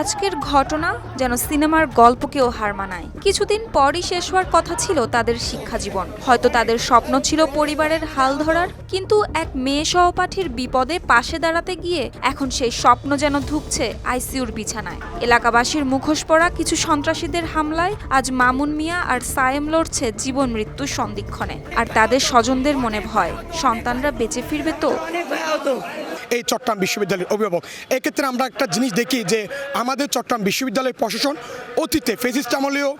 আজকের ঘটনা যেন সিনেমার গল্পকেও হার মানায়। কিছুদিন পরই শেষ হওয়ার কথা ছিল তাদের শিক্ষা জীবন হয়তো তাদের স্বপ্ন ছিল পরিবারের হাল ধরার, কিন্তু এক মেয়ে সহপাঠীর বিপদে পাশে দাঁড়াতে গিয়ে এখন সেই স্বপ্ন যেন ধুকছে আইসিইউর বিছানায়। এলাকাবাসীর মুখোশ পড়া কিছু সন্ত্রাসীদের হামলায় আজ মামুন মিয়া আর সায়েম লড়ছে জীবন মৃত্যুর সন্দিক্ষণে আর তাদের স্বজনদের মনে ভয়, সন্তানরা বেঁচে ফিরবে তো? এই চট্টগ্রাম বিশ্ববিদ্যালয়ের অভিভাবক। এক্ষেত্রে আমরা একটা জিনিস দেখি যে আমাদের চট্টগ্রাম বিশ্ববিদ্যালয়ের প্রশাসন অতীতে ফেসিস্ট আমলেও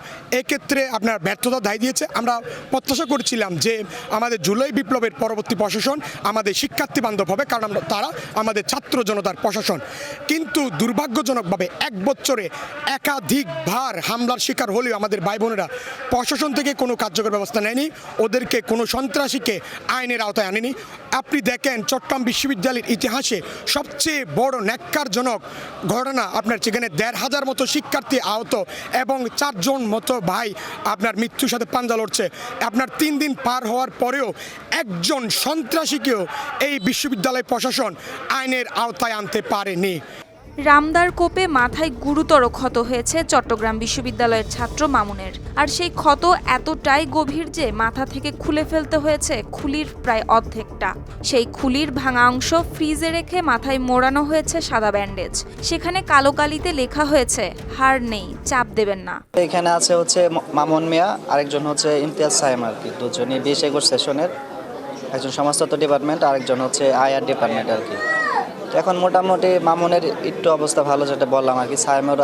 এক্ষেত্রে আপনার ব্যর্থতা দায় দিয়েছে। আমরা প্রত্যাশা করেছিলাম যে আমাদের জুলাই বিপ্লবের পরবর্তী প্রশাসন আমাদের শিক্ষার্থী বান্ধব হবে, কারণ আমরা তারা আমাদের ছাত্র জনতার প্রশাসন। কিন্তু দুর্ভাগ্যজনকভাবে এক বছরে একাধিকবার হামলার শিকার হলেও আমাদের ভাই বোনেরা প্রশাসন থেকে কোনো কার্যকর ব্যবস্থা নেয়নি, ওদেরকে কোনো সন্ত্রাসীকে আইনের আওতায় আনেনি। আপনি দেখেন চট্টগ্রাম বিশ্ববিদ্যালয়ের ইতিহাসে সবচেয়ে বড় ন্যাক্কারজনক ঘটনা আপনার সেখানে দেড় হাজার মতো শিক্ষার্থী আহত এবং চারজন মতো ভাই আপনার মৃত্যুর সাথে পাঞ্জা লড়ছে। আপনার তিন দিন পার হওয়ার পরেও একজন সন্ত্রাসীকেও এই বিশ্ববিদ্যালয় প্রশাসন আইনের আওতায় আনতে পারেনি। রামদার কোপে মাথায় গুরুতর ক্ষত হয়েছে চট্টগ্রাম বিশ্ববিদ্যালয়ের ছাত্র মামুনের। আর সেই ক্ষত এতটাই গভীর যে মাথা থেকে খুলে ফেলতে হয়েছে খুলির প্রায় অর্ধেকটা। সেই খুলির ভাঙা অংশ ফ্রিজে রেখে মাথায় মোড়ানো হয়েছে সাদা ব্যান্ডেজ। সেখানে কালো কালিতে লেখা হয়েছে, হার নেই, চাপ দেবেন না। এখানে আছে হচ্ছে মামুন মিয়া, আরেকজন হচ্ছে ইমতিয়াজ সাইম আর কি। দুজনই বিশ একুশ সেশনের একজন সমাজতত্ত্ব ডিপার্টমেন্ট, আরেকজন হচ্ছে আইআর ডিপার্টমেন্ট আর কি। এখন মোটামুটি মামুনের একটু অবস্থা ভালো, যেটা বললাম আর কি। সাইমের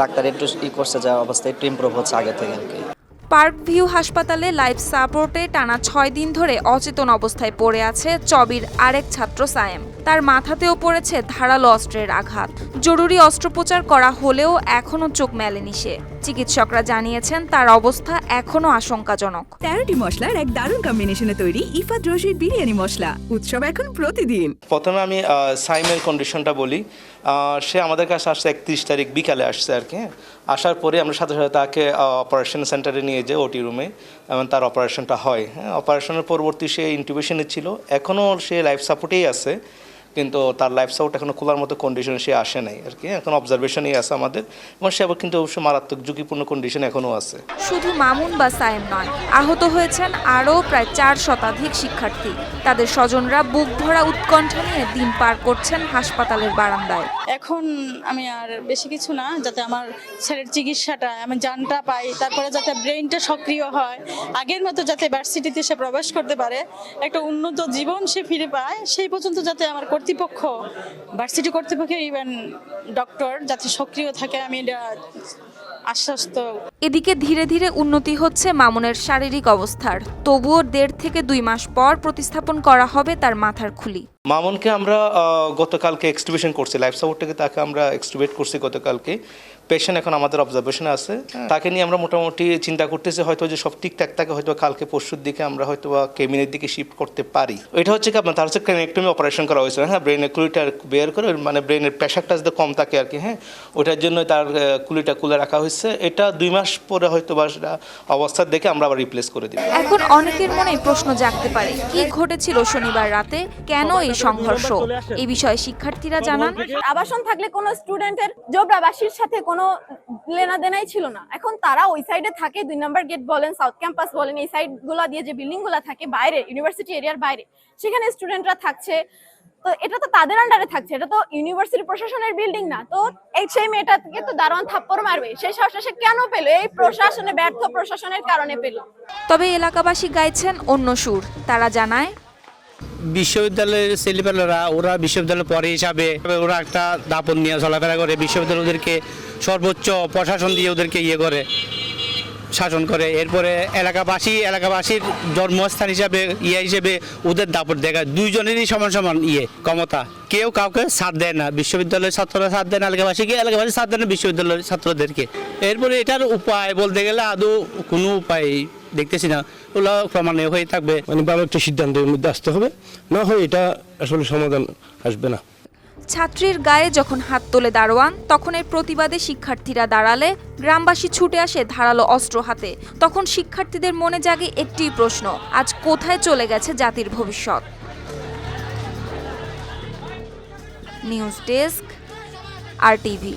ডাক্তার একটু ই করছে, যা অবস্থা একটু ইমপ্রুভ হচ্ছে আগে থেকে আর কি। পার্ক ভিউ হাসপাতালে লাইফ সাপোর্টে টানা ছয় দিন ধরে অচেতন অবস্থায় পড়ে আছে চবির আরেক ছাত্র সায়েম তার মাথাতেও পড়েছে ধারালো অস্ত্রের আঘাত। জরুরি অস্ত্রোপচার করা হলেও এখনও চোখ মেলেনি সে। চিকিৎসকরা জানিয়েছেন তার অবস্থা এখনও আশঙ্কাজনক। তেরোটি মশলার এক দারুণ কম্বিনেশনে তৈরি ইফাত রশি বিরিয়ানি মশলা। উৎসব এখন প্রতিদিন। প্রথমে আমি সাইমের কন্ডিশনটা বলি। সে আমাদের কাছে আসছে একত্রিশ তারিখ বিকালে আসছে আর কি। আসার পরে আমরা সাথে সাথে তাকে অপারেশন সেন্টারে নিয়ে যাই ওটি রুমে এবং তার অপারেশনটা হয়। হ্যাঁ অপারেশনের পরবর্তী সে ইনটিউবেশনে ছিল। এখনও সে লাইফ সাপোর্টেই আছে। কিন্তু তার লাইফ সাপোর্ট এখনও খোলার মতো কন্ডিশনে সে আসে নাই আর কি। এখন অবজারভেশনেই আছে আমাদের। এবং সে আবার কিন্তু অবশ্যই মারাত্মক ঝুঁকিপূর্ণ কন্ডিশন এখনও আছে। শুধু মামুন বা সায়েম নয় আহত হয়েছেন আরও প্রায় চার শতাধিক শিক্ষার্থী। তাদের স্বজনরা বুক ভরা উৎকণ্ঠা নিয়ে দিন পার করছেন হাসপাতালের বারান্দায়। এখন আমি আর বেশি কিছু না যাতে আমার ছেলের চিকিৎসাটা আমি জানটা পাই তারপরে যাতে ব্রেনটা সক্রিয় হয়। আগের মতো যাতে ভার্সিটিতে সে প্রবেশ করতে পারে একটা উন্নত জীবন সে ফিরে পায় সেই পর্যন্ত যাতে আমার কর্তৃপক্ষ ভার্সিটি কর্তৃপক্ষ ইভেন ডক্টর যাতে সক্রিয় থাকে আমি এটা আশ্বস্ত। এদিকে ধীরে ধীরে উন্নতি হচ্ছে মামুনের শারীরিক অবস্থার। তবুও দেড় থেকে দুই মাস পর প্রতিস্থাপন করা হবে তার মাথার খুলি। মামুনকে আমরা গতকালকে এক্সটিভিশন করছি। লাইফ সাপোর্ট থেকে তাকে আমরা এক্সটিভেট করছি গতকালকে। পেশেন্ট এখন আমাদের অবজারভেশনে আছে। তাকে নিয়ে আমরা মোটামুটি চিন্তা করতেছি হয়তো যে সব ঠিকঠাক থাকে হয়তো কালকে পরশুর দিকে আমরা হয়তো বা কেবিনের দিকে শিফট করতে পারি। এটা হচ্ছে কি আপনার তার হচ্ছে ক্রেনেক্টমি অপারেশন করা হয়েছিল হ্যাঁ ব্রেনের কুলিটা বের করে মানে ব্রেনের প্রেশারটা যাতে কম থাকে আর কি হ্যাঁ ওটার জন্য তার কুলিটা খুলে রাখা হয়েছে। এটা দুই মাস পরে হয়তো বা সেটা অবস্থা দেখে আমরা আবার রিপ্লেস করে দিই এখন অনেকের মনে প্রশ্ন জাগতে পারে কি ঘটেছিল শনিবার রাতে? কেন এই সংঘর্ষ? এই বিষয়ে শিক্ষার্থীরা জানান। আবাসন থাকলে কোনো স্টুডেন্টের জোবরাবাসীর সাথে কোনো লেনাদেনাই ছিল না। এখন তারা ওই সাইডে থাকে, দুই নাম্বার গেট বলেন সাউথ ক্যাম্পাস বলেন, এই সাইডগুলা দিয়ে যে বিল্ডিংগুলা থাকে বাইরে ইউনিভার্সিটি এরিয়ার বাইরে, সেখানে স্টুডেন্টরা থাকছে। তো এটা তো তাদের আন্ডারে থাকছে, এটা তো ইউনিভার্সিটি প্রশাসনের বিল্ডিং না। তো এই সেই মেয়েটাকে তো দারোয়ান থাপ্পড় মারবে, সেই সাহসটা সে কেন পেল? এই প্রশাসনে ব্যর্থ প্রশাসনের কারণে পেল। তবে এলাকাবাসী গাইছেন অন্য সুর। তারা জানায় বিশ্ববিদ্যালয়ের ছেলেপেলেরা, ওরা বিশ্ববিদ্যালয় পরে হিসাবে ওরা একটা দাপন নিয়ে চলাফেরা করে। বিশ্ববিদ্যালয় ওদেরকে সর্বোচ্চ প্রশাসন দিয়ে ওদেরকে ইয়ে করে, শাসন করে। এরপরে এলাকাবাসী, এলাকাবাসীর জন্মস্থান হিসাবে ইয়ে হিসেবে ওদের দাপট দেখায়। দুইজনেরই সমান সমান ইয়ে ক্ষমতা। কেউ কাউকে সাথ দেয় না। বিশ্ববিদ্যালয়ের ছাত্ররা সাথ দেয় না, এলাকাবাসীকে, এলাকাবাসী সাথ দেয় না, বিশ্ববিদ্যালয়ের ছাত্রদেরকে। এরপরে এটার উপায় বলতে গেলে আদৌ কোনো উপায় দেখতেছি না। ওগুলো ক্রমান্বয়ে হয়ে থাকবে। মানে ভালো একটা সিদ্ধান্তের মধ্যে আসতে হবে। না হয় এটা আসলে সমাধান আসবে না। ছাত্রীর গায়ে যখন হাত তোলে দারোয়ান তখন এর প্রতিবাদে শিক্ষার্থীরা দাঁড়ালে গ্রামবাসী ছুটে আসে ধারালো অস্ত্র হাতে। তখন শিক্ষার্থীদের মনে জাগে একটি প্রশ্ন আজ কোথায় চলে গেছে জাতির ভবিষ্যৎ? News desk R TV.